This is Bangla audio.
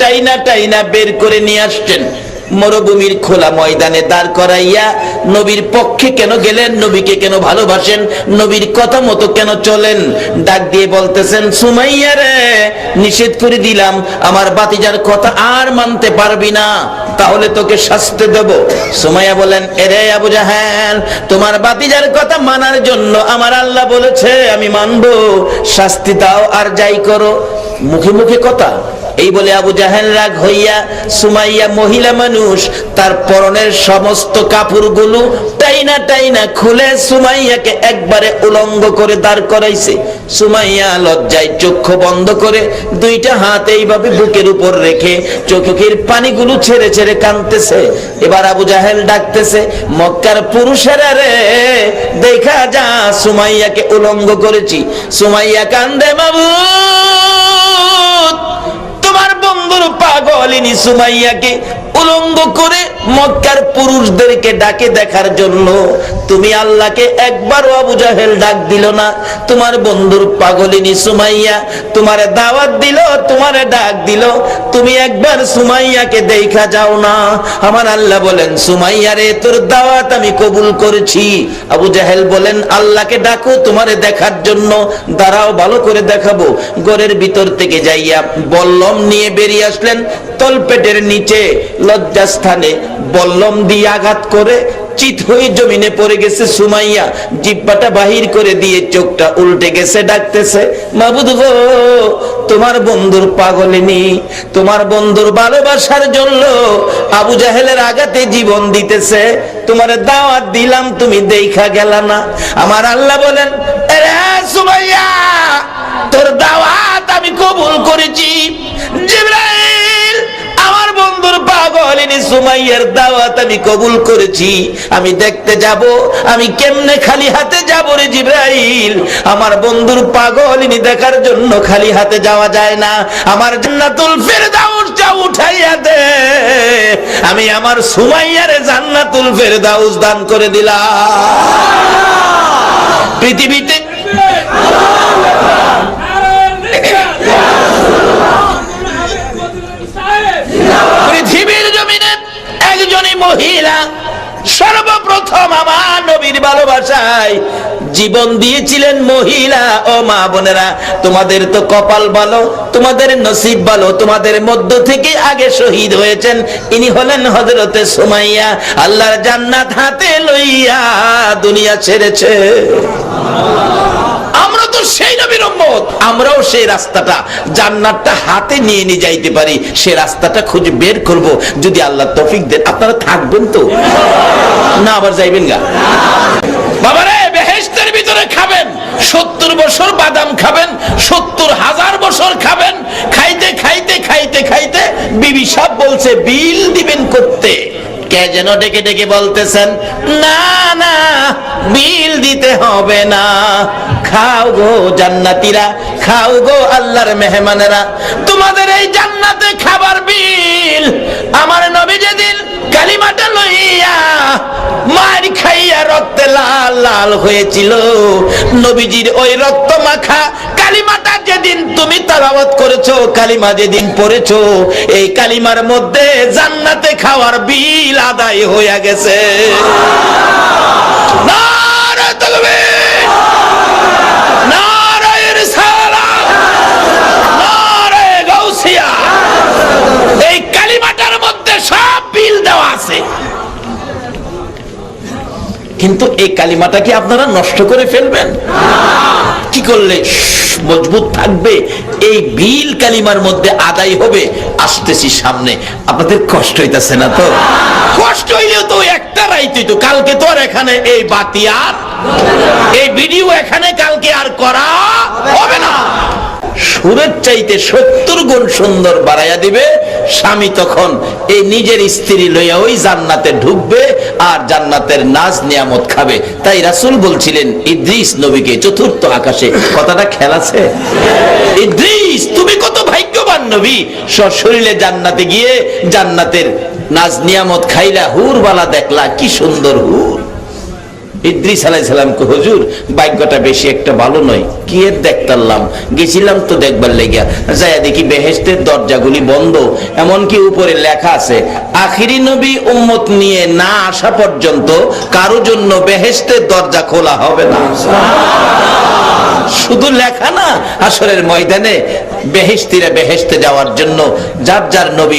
টাইনা টাইনা বের করে নিয়ে আসছেন। মরুভূমির খোলা ময়দানে দাঁড় করাইয়া নবীর পক্ষে কেন গেলেন, নবীকে কেন ভালোবাসেন, নবীর কথা মতো কেন চলেন? ডাক দিয়ে বলতেছেন, সুমাইয়া রে, নিষেধ করে দিলাম, আমার বাতিজার কথা আর মানতে পারবি না, তাহলে তোকে শাস্তি দেব। সুমাইয়া বলেন, এরে আবু জাহেল, তোমার বাতিজার কথা মানার জন্য আমার আল্লাহ বলেছে, আমি মানবো, শাস্তি দাও আর যাই করো। মুখে মুখে কথা। এই বলে আবু জাহেল রাগ হইয়া সুমাইয়া মহিলা মানুষ তার পরনের সমস্ত কাপড়গুলো টাইনা টাইনা খুলে সুমাইয়াকে একবারে উলঙ্গ করে দাঁড় করাইছে। সুমাইয়া লজ্জায় চক্ষু বন্ধ করে দুইটা হাত এইভাবে বুকের উপর রেখে চোখের পানিগুলো ছেড়ে ছেড়ে কাঁদতেছে। এবার আবু জাহেল ডাকতেছে, মক্কার পুরুষেরা রে, দেখা যা, সুমাইয়াকে উলঙ্গ করেছি। সুমাইয়া কান্দে, বাবু সুমাইয়াকে উলঙ্গ করে মক্কার পুরুষদেরকে ডাকে দেখার জন্য। তুমি আল্লাহকে একবারও আবু জাহেল ডাক দিল না। তোমার বন্ধুর পাগলিনী সুমাইয়া তোমার দাওয়াত দিল, তোমার ডাক দিল। তুমি একবার সুমাইয়াকে দেখা যাও না। আমার আল্লাহ বলেন, সুমাইয়া রে, তোর দাওয়াত আমি কবুল করেছি। আবু জাহেল বলেন, আল্লাহকে ডাকো তোমারে দেখার জন্য। দাঁড়াও, ভালো করে দেখাবো। ঘরের ভিতর থেকে যাইয়া বল্লম নিয়ে বেরিয়ে আসলেন তলপেটের নিচে লজ্জাস্থানে। বল্লম দিয়ে আঘাত করে চিত হয়ে জমিনে পড়ে গেছে সুমাইয়া। জিব্বাটা বাহির করে দিয়ে চোখটা উল্টে গেছে, ডাকতেছে, মাবুদ গো, তোমার বন্ধুর পাগলিনী, তোমার বন্ধুর ভালোবাসার জন্য আবু জাহেলের আঘাতে জীবন দিতেছে। তোমার দাওয়াত দিলাম, তুমি দেখা গেল না। আমার আল্লাহ বলেন, "এরে সুমাইয়া, তোর দাওয়াত আমি কবুল করেছি। সুমাইয়ার দাওয়াত আমি কবুল করেছি। আমি দেখতে যাব, আমি কেমনে খালি হাতে যাব রে জিব্রাইল? আমার বন্ধুর পাগলিনী দেখার জন্য খালি হাতে যাওয়া যায় না। আমার জান্নাতুল ফেরদাউসটা উঠাইয়া দে। আমি আমার সুমাইয়ারে জান্নাতুল ফেরদাউস দান করে দিলাম। পৃথিবীতে ভালোবাসায় জীবন দিয়েছিলেন মহিলা ও মা বোনেরা। তোমাদের তো কপাল ভালো, তোমাদের নসিব ভালো, তোমাদের মধ্য থেকে আগে শহীদ হয়েছেন। ইনি হলেন হজরতে সুমাইয়া, আল্লাহর জান্নাত হাতে লইয়া দুনিয়া ছেড়েছে। আমরা তো সেই নবীর আমরাও সেই রাস্তাটা, জান্নাতটা হাতে নিয়ে নিয়ে যাইতে পারি। সেই রাস্তাটা খুঁজে বের করব, যদি আল্লাহ তৌফিক দেন। আপনারা থাকবেন তো? না আবার যাইবেন গা? বাবারে, বেহেশতের ভিতরে খাবেন। সত্তর বছর বাদাম খাবেন, সত্তর হাজার বছর খাবেন। খাইতে খাইতে খাইতে খাইতে বিবি সাহেব বলছে, বিল দিবেন করতে। কে যেন ডেকে ডেকে বলতেছেন, না না, বিল দিতে হবে না। খাও গো জান্নাতীরা, খাও গো আল্লাহর মেহমানেরা তোমাদের এই জান্নাতে খাবার বিল, আমার নবী যেদিন কালিমাটা লইয়া মার খাইয়া রক্তে লাল লাল হয়েছিল, নবীজির ওই রক্ত মাখা কালিমাটা যেদিন তুমি তালাওয়াত করেছ, কালিমা যেদিন পড়েছো, এই কালিমার মধ্যে জান্নাতে খাওয়ার বিল আদায় হইয়া গেছে নারে তাকবীর! কিন্তু এই কালিমাটা কি আপনারা নষ্ট করে ফেলবেন? কি করলে মজবুত থাকবে? এই বিল কালিমার মধ্যে আদায় হবে আসতেছি সামনে। আপনাদের কষ্ট হইতাছে না তো? কষ্ট হইলেও তো একটা রাইতে তো কালকে তো আর এখানে এই বাতি আর এই ভিডিও এখানে কালকে আর করা হবে না। সুরের চাইতে সত্তর গুণ সুন্দর বাড়াইয়া দিবে, স্বামী তখন এই নিজের স্ত্রী লইয়া ওই জান্নাতে ঢুকবে আর জান্নাতের নাচ নিয়ামত খাবে। তাই রাসূল বলছিলেন, ইদ্রিস নবীকে চতুর্থ আকাশে কথাটা খেলাছে ইদ্রিস, তুমি কত ভাগ্যবান নবী। সশরীরে জান্নাতে গিয়ে জান্নাতের নাজ নিয়ামত খাইলা হুর বালা দেখলা, কি সুন্দর হুর। ইদ্রিস আলাই সালামকে হুজুর, ভাগ্যটা বেশি একটা ভালো নয়। কি এর দেখতারলাম? গেছিলাম তো দেখবার লেগিয়া। যাই দেখি বেহেস্তের দরজাগুলি বন্ধ। এমনকি উপরে লেখা আছে, আখিরি নবী উম্মত নিয়ে না আসা পর্যন্ত কারও জন্য বেহেস্তের দরজা খোলা হবে না। শুধু লেখা না, আসরের ময়দানে বেহেস্তিরা বেহেস্তে যাওয়ার জন্য যার যার নবী